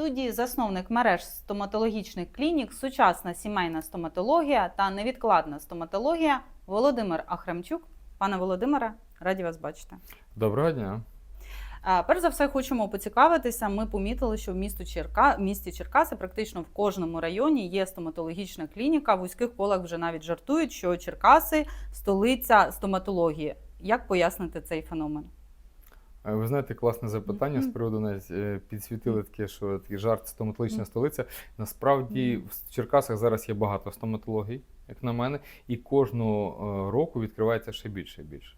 студії засновник мереж стоматологічних клінік, сучасна сімейна стоматологія та невідкладна стоматологія Володимир Ахрамчук. Пане Володимире, раді вас бачити. Доброго дня. Перш за все, хочемо поцікавитися. Ми помітили, що в місту Черка... місті Черкаси практично в кожному районі є стоматологічна клініка. В вузьких колах вже навіть жартують, що Черкаси столиця стоматології. Як пояснити цей феномен? Е, Ви знаєте, класне запитання з приводу навіть е, підсвітили таке, що такий жарт стоматологічна столиця. Насправді в Черкасах зараз є багато стоматологій, як на мене, і кожного е, року відкривається ще більше і більше.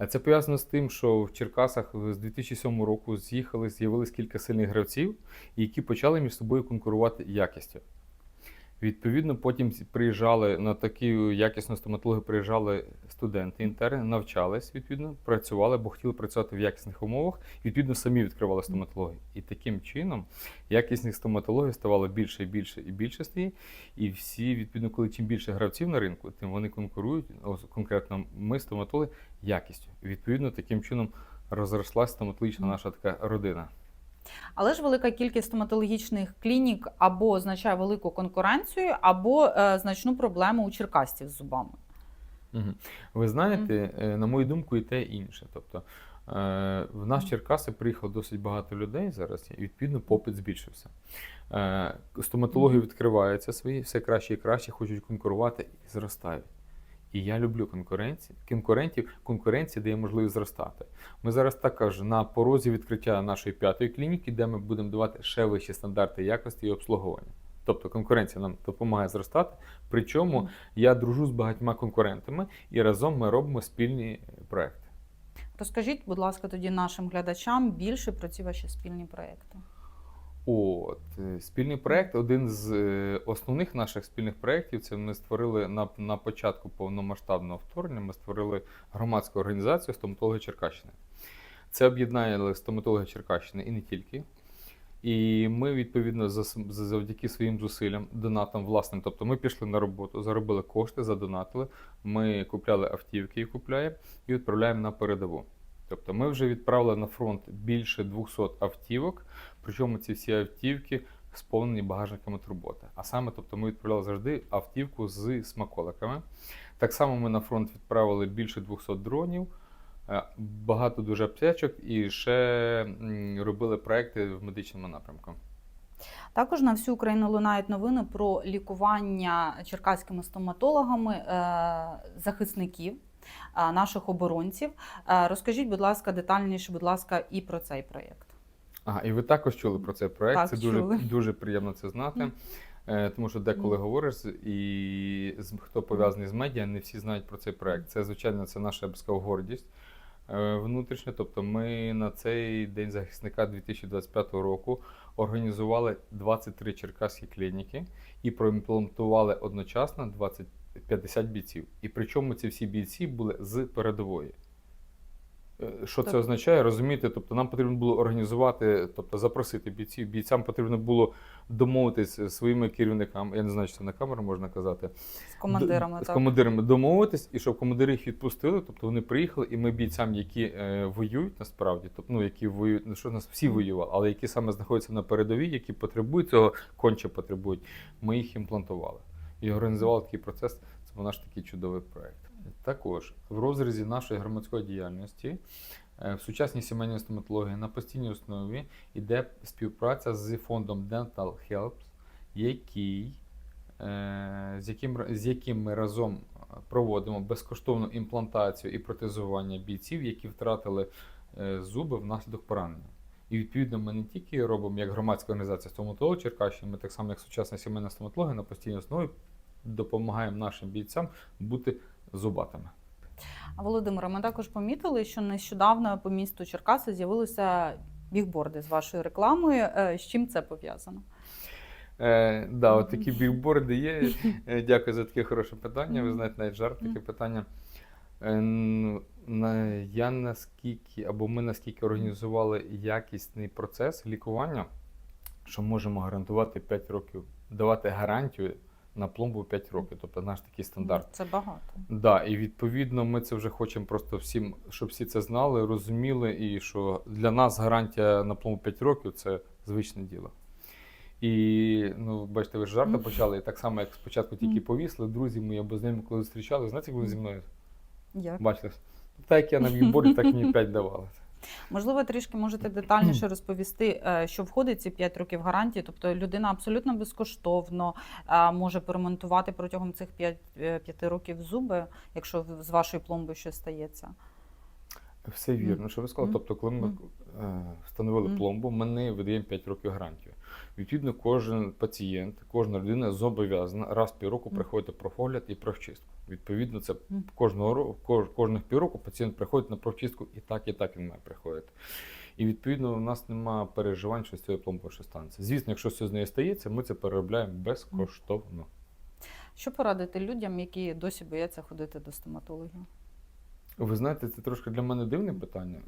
Е, Це пов'язано з тим, що в Черкасах з 2007 року з'їхали, з'явилось кілька сильних гравців, які почали між собою конкурувати якістю. Відповідно, потім приїжджали на таку якісну стоматологію, приїжджали студенти, інтерни, навчались, відповідно, працювали, бо хотіли працювати в якісних умовах, і, відповідно, самі відкривали стоматологію. І таким чином якісних стоматологій ставало більше і більше і більше стає. І всі, відповідно, коли чим більше гравців на ринку, тим вони конкурують, конкретно ми, стоматологи, якістю. Відповідно, таким чином розрослась стоматологічна наша така родина. Але ж велика кількість стоматологічних клінік або означає велику конкуренцію, або е, значну проблему у черкастів з зубами. Ви знаєте, е, на мою думку, і те і інше. Тобто е, в нас в Черкаси приїхало досить багато людей зараз, і відповідно попит збільшився. Стоматологи Мгм. відкриваються свої, все краще і краще, хочуть конкурувати і зростають. І я люблю конкуренцію. Конкурентів, конкуренція дає можливість зростати. Ми зараз також на порозі відкриття нашої п'ятої клініки, де ми будемо давати ще вищі стандарти якості і обслуговування. Тобто конкуренція нам допомагає зростати. Причому я дружу з багатьма конкурентами, і разом ми робимо спільні проекти. Розкажіть, будь ласка, тоді нашим глядачам більше про ці ваші спільні проекти. От е, спільний проект, один з е, основних наших спільних проєктів, це ми створили на, на початку повномасштабного вторгнення. Ми створили громадську організацію стоматологи Черкащини. Це об'єднали стоматологи Черкащини і не тільки. І ми, відповідно, за, за- завдяки своїм зусиллям, донатам власним, тобто ми пішли на роботу, заробили кошти, задонатили, ми купляли автівки і купляємо, і відправляємо на передову. Тобто ми вже відправили на фронт більше 200 автівок, причому ці всі автівки сповнені багажниками турботи. А саме, тобто, ми відправляли завжди автівку з смаколиками. Так само ми на фронт відправили більше 200 дронів, е, багато дуже аптечок і ще робили проекти в медичному напрямку. Також на всю Україну лунають новини про лікування черкаськими стоматологами е, захисників, наших оборонців. Розкажіть, будь ласка, детальніше, будь ласка, і про цей проєкт. Ага, і ви також чули про цей проект. Це дуже, чули. дуже приємно це знати. Е, Тому що деколи говориш, і хто пов'язаний з медіа, не всі знають про цей проект. Це, звичайно, це наша я б сказав, гордість е, внутрішня. Тобто ми на цей день захисника 2025 року організували 23 черкаські клініки і проімплантували одночасно 20, 50 бійців. І причому ці всі бійці були з передової. Е, Що це означає? Розумієте, тобто нам потрібно було організувати, тобто запросити бійців. Бійцям потрібно було домовитися зі своїми керівниками. Я не знаю, чи це на камеру можна казати. З командирами. Д- з командирами домовитись, і щоб командири їх відпустили. Тобто вони приїхали, і ми бійцям, які е, воюють насправді, тобто ну які воюють, ну що нас всі воювали, але які саме знаходяться на передовій, які потребують цього, конче потребують. Ми їх імплантували і організували такий процес. Це був наш такий чудовий проект. Також в розрізі нашої громадської діяльності е, в сучасній сімейній стоматології на постійній основі йде співпраця з фондом Dental Helps, який, е, з, яким, з яким ми разом проводимо безкоштовну імплантацію і протезування бійців, які втратили е, зуби внаслідок поранення. І відповідно ми не тільки робимо як громадська організація стоматологів Черкащини, ми так само, як сучасна сімейна стоматологія на постійній основі допомагаємо нашим бійцям бути зубатими. А Володимире, ми також помітили, що нещодавно по місту Черкаси з'явилися бігборди з вашою рекламою. Е, З чим це пов'язано? Е, да, от такі бігборди є. Е, Дякую за таке хороше питання. Ви знаєте, навіть жарт таке питання. Е, ну, Я наскільки, або ми наскільки організували якісний процес лікування, що можемо гарантувати 5 років, давати гарантію на пломбу 5 років. Тобто наш такий стандарт. Це багато. Да, і відповідно ми це вже хочемо просто всім, щоб всі це знали, розуміли, і що для нас гарантія на пломбу 5 років це звичне діло. І ну, бачите, ви ж жарти почали. І так само, як спочатку тільки повісли, друзі мої або з ними коли зустрічали, знаєте, як вони зі мною Як? бачите? Так як я на віборі, так мені 5 давали. Можливо, трішки можете детальніше розповісти, е, що входить ці 5 років гарантії. Тобто людина абсолютно безкоштовно е, може поремонтувати протягом цих 5, 5 років зуби, якщо з вашою пломбою щось стається. Все вірно, що ви сказали. Тобто, коли ми е, встановили пломбу, ми не видаємо 5 років гарантію. Відповідно, кожен пацієнт, кожна людина зобов'язана раз в півроку приходити профогляд і профчистку. Відповідно, це кожного року, кожних півроку пацієнт приходить на профчистку і так, і так він має приходити. І відповідно у нас немає переживань, що з цією пломбою що станеться. Звісно, якщо щось з нею стається, ми це переробляємо безкоштовно. Що порадити людям, які досі бояться ходити до стоматологів? Ви знаєте, це трошки для мене дивне питання.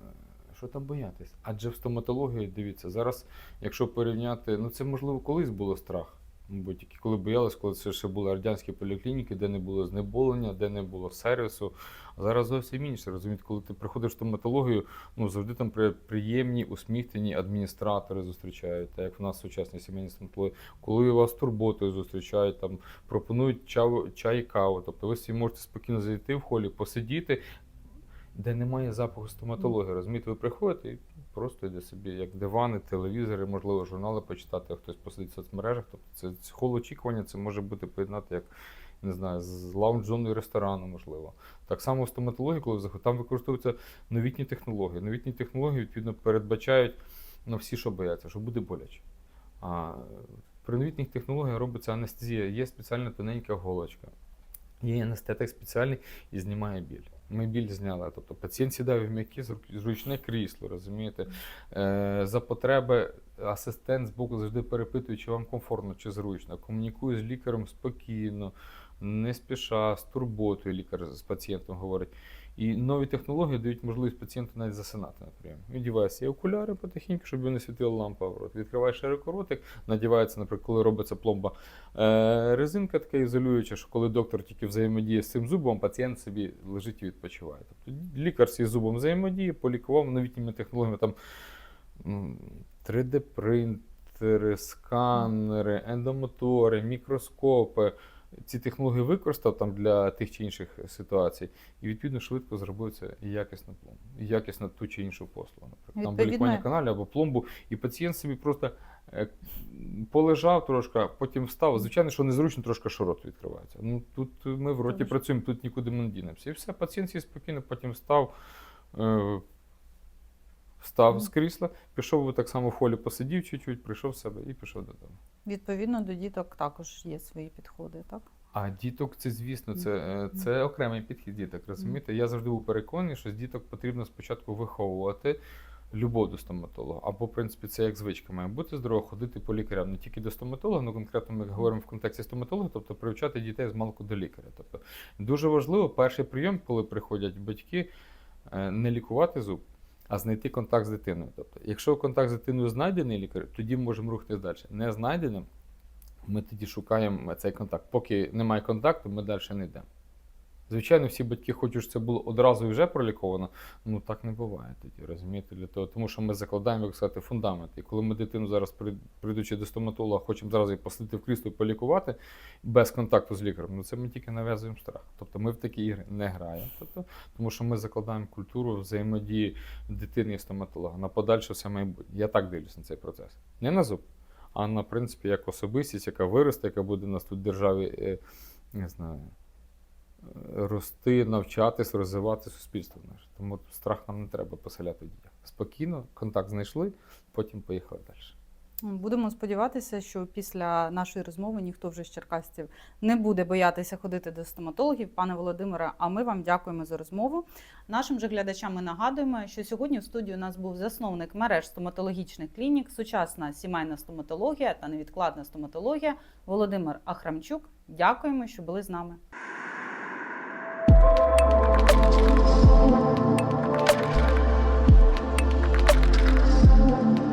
Що там боятись? Адже в стоматології, дивіться, зараз, якщо порівняти, ну це можливо колись було страх. Мабуть, тільки коли боялись, коли це ще були радянські поліклініки, де не було знеболення, де не було сервісу. А зараз зовсім інше. Розумієте, коли ти приходиш в стоматологію, ну завжди там приємні, усміхнені адміністратори зустрічають, так як в нас сучасні сімейні стоматології, коли вас турботою зустрічають, там пропонують чай, чай і каву. Тобто ви всі можете спокійно зайти в холі, посидіти, де немає запаху стоматології. Розумієте, ви приходите і просто йде собі, як дивани, телевізори, можливо, журнали почитати, а хтось посидить в соцмережах. Тобто це, це хол очікування, це може бути поєднати як. Не знаю, з лаунж-зоною ресторану, можливо. Так само в стоматології, коли там використовуються новітні технології. Новітні технології, відповідно, передбачають ну, всі, що бояться, що буде боляче. А при новітніх технологіях робиться анестезія, є спеціальна тоненька голочка. Є анестетик спеціальний і знімає біль. Ми біль зняли. Тобто пацієнт сідає в м'яке зручне крісло, розумієте? Е, за потреби асистент з боку завжди перепитує, чи вам комфортно, чи зручно. Комунікує з лікарем спокійно, не спіша, з турботою лікар з пацієнтом говорить. І нові технології дають можливість пацієнту навіть засинати на прийомі. Віддіває свої окуляри потихеньку, щоб не світила лампа в рот. Відкриває широкоротик, надівається, наприклад, коли робиться пломба. Е, резинка така ізолююча, що коли доктор тільки взаємодіє з цим зубом, пацієнт собі лежить і відпочиває. Тобто лікар з зубом взаємодіє, полікував новітніми технологіями там 3D-принтери, сканери, ендомотори, мікроскопи. Ці технології використав там для тих чи інших ситуацій, і відповідно швидко зробив це і якісно пломбу, і якісно ту чи іншу послугу. Наприклад, там Відповідно- лікування каналі або пломбу, і пацієнт собі просто е, полежав трошки, потім встав. Звичайно, що незручно трошки що рот відкривається. Ну тут ми в роті Точно. працюємо, тут нікуди ми не дінемося. І все, пацієнт спокійно, потім встав. Встав з крісла, пішов би так само в холі, посидів чуть-чуть, прийшов в себе і пішов додому. Відповідно, до діток також є свої підходи, так? А діток, це звісно, це, е, це окремий підхід діток. Розумієте? Я завжди був переконаний, що з діток потрібно спочатку виховувати любов до стоматолога. Або, в принципі, це як звичка має бути здорово ходити по лікарям не тільки до стоматолога, але конкретно ми говоримо в контексті стоматолога, тобто привчати дітей з малку до лікаря. Тобто дуже важливо перший прийом, коли приходять батьки, е, не лікувати зуб. А знайти контакт з дитиною. Тобто, якщо контакт з дитиною знайдений лікар, тоді можемо рухатись далі. Не знайденим, ми тоді шукаємо цей контакт. Поки немає контакту, ми далі не йдемо. Звичайно, всі батьки хочуть, щоб це було одразу і вже проліковано. Ну так не буває тоді, розумієте, для того, тому що ми закладаємо, як сказати, фундамент. І коли ми дитину зараз, при- прийдучи до стоматолога, хочемо зразу її посадити в крісло і полікувати без контакту з лікарем, ну це ми тільки нав'язуємо страх. Тобто ми в такі ігри не граємо. Тобто, тому що ми закладаємо культуру взаємодії дитини і стоматолога на подальше все майбутнє. Я так дивлюсь на цей процес. Не на зуб, а на принципі як особистість, яка виросте, яка буде нас тут в державі, не знаю, рости, навчатись, розвивати суспільство наше. Тому страх нам не треба поселяти в. Спокійно, контакт знайшли, потім поїхали далі. Будемо сподіватися, що після нашої розмови ніхто вже з черкасців не буде боятися ходити до стоматологів. Пане Володимире, а ми вам дякуємо за розмову. Нашим же глядачам ми нагадуємо, що сьогодні в студії у нас був засновник мереж стоматологічних клінік, сучасна сімейна стоматологія та невідкладна стоматологія Володимир Ахрамчук. Дякуємо, що були з нами.